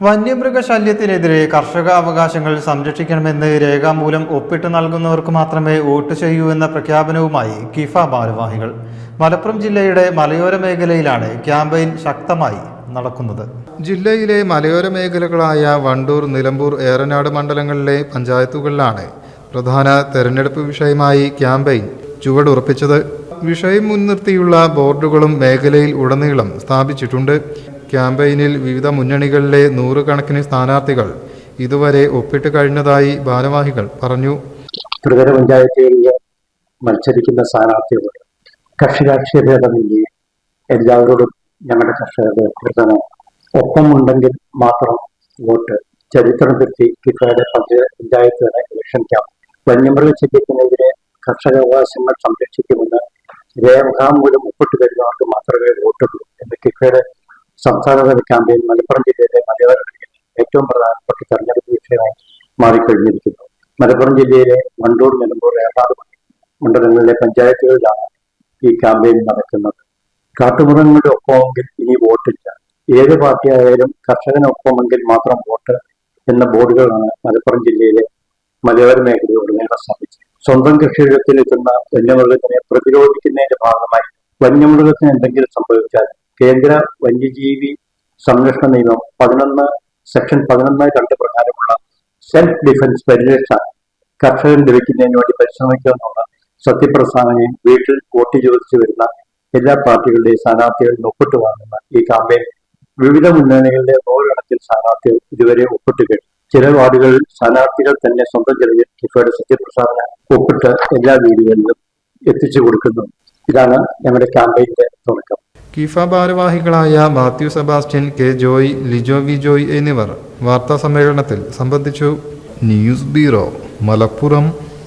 വന്യമൃഗശല്യത്തിനെതിരെ കർഷക അവകാശങ്ങൾ സംരക്ഷിക്കണമെന്ന് രേഖാമൂലം ഒപ്പിട്ട് നൽകുന്നവർക്ക് മാത്രമേ വോട്ട് ചെയ്യൂ എന്ന പ്രഖ്യാപനവുമായി കിഫ ഭാരവാഹികൾ. മലപ്പുറം ജില്ലയുടെ മലയോര മേഖലയിലാണ് ക്യാമ്പയിൻ ശക്തമായി നടക്കുന്നത്. ജില്ലയിലെ മലയോര മേഖലകളായ വണ്ടൂർ നിലമ്പൂർ ഏറനാട് മണ്ഡലങ്ങളിലെ പഞ്ചായത്തുകളിലാണ് പ്രധാന തെരഞ്ഞെടുപ്പ് വിഷയമായി ക്യാമ്പയിൻ ചുവടുറപ്പിച്ചത്. വിഷയം മുൻനിർത്തിയുള്ള ബോർഡുകളും മേഖലയിൽ ഉടനീളം സ്ഥാപിച്ചിട്ടുണ്ട്. ക്യാമ്പയിനിൽ വിവിധ മുന്നണികളിലെ നൂറുകണക്കിന് സ്ഥാനാർത്ഥികൾ ഇതുവരെ ഒപ്പിട്ട് കഴിഞ്ഞതായി ഭാരവാഹികൾ പറഞ്ഞു. ത്രിതല പഞ്ചായത്തുകളിൽ മത്സരിക്കുന്ന സ്ഥാനാർത്ഥികൾ കക്ഷിരാഷ്ട്രീയ ഭേദമില്ലേ എല്ലാവരോടും ഞങ്ങളുടെ കർഷകരുടെ അഭ്യർത്ഥന ഒപ്പമുണ്ടെങ്കിൽ മാത്രം വോട്ട് ചരിത്രം തെറ്റി കിഫയുടെ പഞ്ചായത്തുകളെ പഞ്ചായത്ത് ഇലക്ഷൻ ക്യാമ്പ് വന്യമൃഗ ശല്യത്തിനെതിരെ കർഷക അവകാശങ്ങൾ സംരക്ഷിക്കുമെന്ന് രേഖാമൂലം ഒപ്പിട്ട് കഴിഞ്ഞവർക്ക് മാത്രമേ വോട്ടുള്ളൂ എന്ന് കിഫയുടെ സംസ്ഥാനതല ക്യാമ്പയിൻ മലപ്പുറം ജില്ലയിലെ മലയോര ഏറ്റവും പ്രധാനപ്പെട്ട തെരഞ്ഞെടുപ്പ് വിഷയമായി മാറിക്കഴിഞ്ഞിരിക്കുന്നു. മലപ്പുറം ജില്ലയിലെ വണ്ടൂർ നിലമ്പൂർ ഏറാട് മണ്ഡലങ്ങളിലെ പഞ്ചായത്തുകളിലാണ് ഈ ക്യാമ്പയിൻ നടക്കുന്നത്. കാട്ടുമൃഗങ്ങളുടെ ഒപ്പമെങ്കിൽ ഇനി വോട്ടില്ല. ഏത് പാർട്ടി ആയാലും കർഷകനൊപ്പമെങ്കിൽ മാത്രം വോട്ട് എന്ന ബോർഡുകളാണ് മലപ്പുറം ജില്ലയിലെ മലയോര മേഖലയോടുനേറെ സ്ഥാപിച്ചത്. സ്വന്തം കൃഷിയിടത്തിലെത്തുന്ന വന്യമൃഗത്തിനെ പ്രതിരോധിക്കുന്നതിന്റെ ഭാഗമായി വന്യമൃഗത്തിന് എന്തെങ്കിലും സംഭവിച്ചാൽ കേന്ദ്ര വന്യജീവി സംരക്ഷണ നിയമം പതിനൊന്ന് സെക്ഷൻ പതിനൊന്ന് രണ്ട് പ്രകാരമുള്ള സെൽഫ് ഡിഫൻസ് പരിരക്ഷ കർഷകൻ ലഭിക്കുന്നതിന് വേണ്ടി പരിശ്രമിക്കുമെന്നുള്ള സത്യപ്രസ്ഥാനയും വീട്ടിൽ വോട്ട് ചോദിച്ചു വരുന്ന എല്ലാ പാർട്ടികളുടെയും സ്ഥാനാർത്ഥികൾ ഒപ്പിട്ടു വാങ്ങുന്ന ഈ കാമ്പയിൻ വിവിധ മുന്നണികളുടെ നൂറുകണക്കിന് സ്ഥാനാർത്ഥികൾ ഇതുവരെ ഒപ്പിട്ട് കഴിഞ്ഞു ചില വാർഡുകളിൽ സ്ഥാനാർത്ഥികൾ തന്നെ സ്വന്തം ചെലവിൽ കിഫയുടെ സത്യപ്രസാദന ഒപ്പിട്ട് എല്ലാ വീടുകളിലും എത്തിച്ചു കൊടുക്കുന്നു. ഇതാണ് ഞങ്ങളുടെ ക്യാമ്പയിന്റെ തുടക്കം. കിഫ ഭാരവാഹികളായ Mathew Sebastian K Joy Lijo V Joy എന്നിവർ വാർത്താ സമ്മേളനത്തിൽ സംബന്ധിച്ചു ന്യൂസ് ബ്യൂറോ മലപ്പുറം.